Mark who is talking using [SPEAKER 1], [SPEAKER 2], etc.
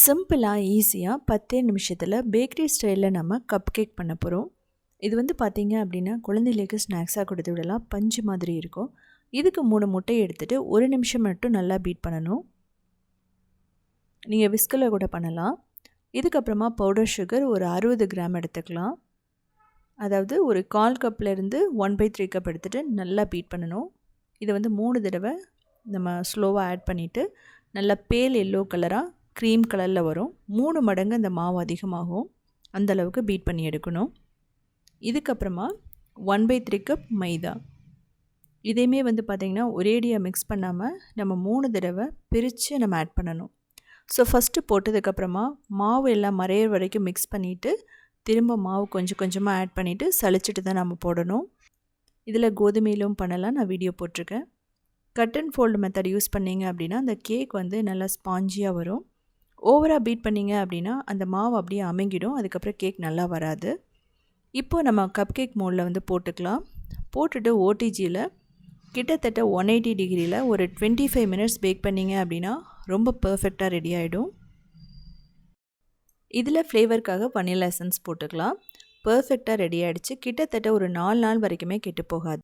[SPEAKER 1] சிம்பிளாக ஈஸியாக பத்தே நிமிஷத்தில் பேக்கரி ஸ்டைலில் நம்ம கப் கேக் பண்ண போகிறோம் இது வந்து பார்த்தீங்க அப்படின்னா குழந்தைகளுக்கு ஸ்நாக்ஸாக கொடுத்து விடலாம். பஞ்சு மாதிரி இருக்கும். இதுக்கு மூணு முட்டையை எடுத்துகிட்டு ஒரு நிமிஷம் மட்டும் நல்லா பீட் பண்ணணும். நீங்கள் விஸ்கில் கூட பண்ணலாம். இதுக்கப்புறமா பவுடர் சுகர் ஒரு அறுபது கிராம் எடுத்துக்கலாம். அதாவது ஒரு கால் கப்லேருந்து ஒன் பை த்ரீ கப் எடுத்துகிட்டு நல்லா பீட் பண்ணணும். இதை வந்து மூணு தடவை நம்ம ஸ்லோவாக ஆட் பண்ணிவிட்டு நல்லா பேல் எல்லோ கலராக க்ரீம் கலரில் வரும். மூணு மடங்கு அந்த மாவு அதிகமாகும். அந்தளவுக்கு பீட் பண்ணி எடுக்கணும். இதுக்கப்புறமா one by three cup maida. இதையுமே வந்து பார்த்திங்கன்னா ஒரேடியாக மிக்ஸ் பண்ணாமல் நம்ம மூணு தடவை பிரித்து நம்ம ஆட் பண்ணணும். ஸோ ஃபஸ்ட்டு போட்டதுக்கப்புறமா மாவு எல்லாம் மறையிற வரைக்கும் மிக்ஸ் பண்ணிவிட்டு திரும்ப மாவு கொஞ்சம் கொஞ்சமாக ஆட் பண்ணிவிட்டு சளிச்சிட்டு தான் நம்ம போடணும். இதில் கோதுமையிலும் பண்ணலாம். நான் வீடியோ போட்டிருக்கேன். Cut and fold method use பண்ணிங்க அப்படின்னா அந்த கேக் வந்து நல்லா ஸ்பாஞ்சியாக வரும். ஓவராக பீட் பண்ணிங்க அப்படின்னா அந்த மாவு அப்படியே அமைங்கிடும். அதுக்கப்புறம் கேக் நல்லா வராது. இப்போது நம்ம கப் கேக் மோடில் வந்து போட்டுக்கலாம். போட்டுட்டு ஓடிஜியில் கிட்டத்தட்ட ஒன் எயிட்டி டிகிரியில் ஒரு டுவெண்ட்டி ஃபைவ் மினிட்ஸ் பேக் பண்ணிங்க அப்படின்னா ரொம்ப பர்ஃபெக்டாக ரெடி ஆகிடும் இதில் ஃப்ளேவருக்காக வனிலா எசன்ஸ் போட்டுக்கலாம். பர்ஃபெக்டாக ரெடி ஆகிடுச்சு கிட்டத்தட்ட ஒரு நாலு நாள் வரைக்குமே கெட்டு போகாது.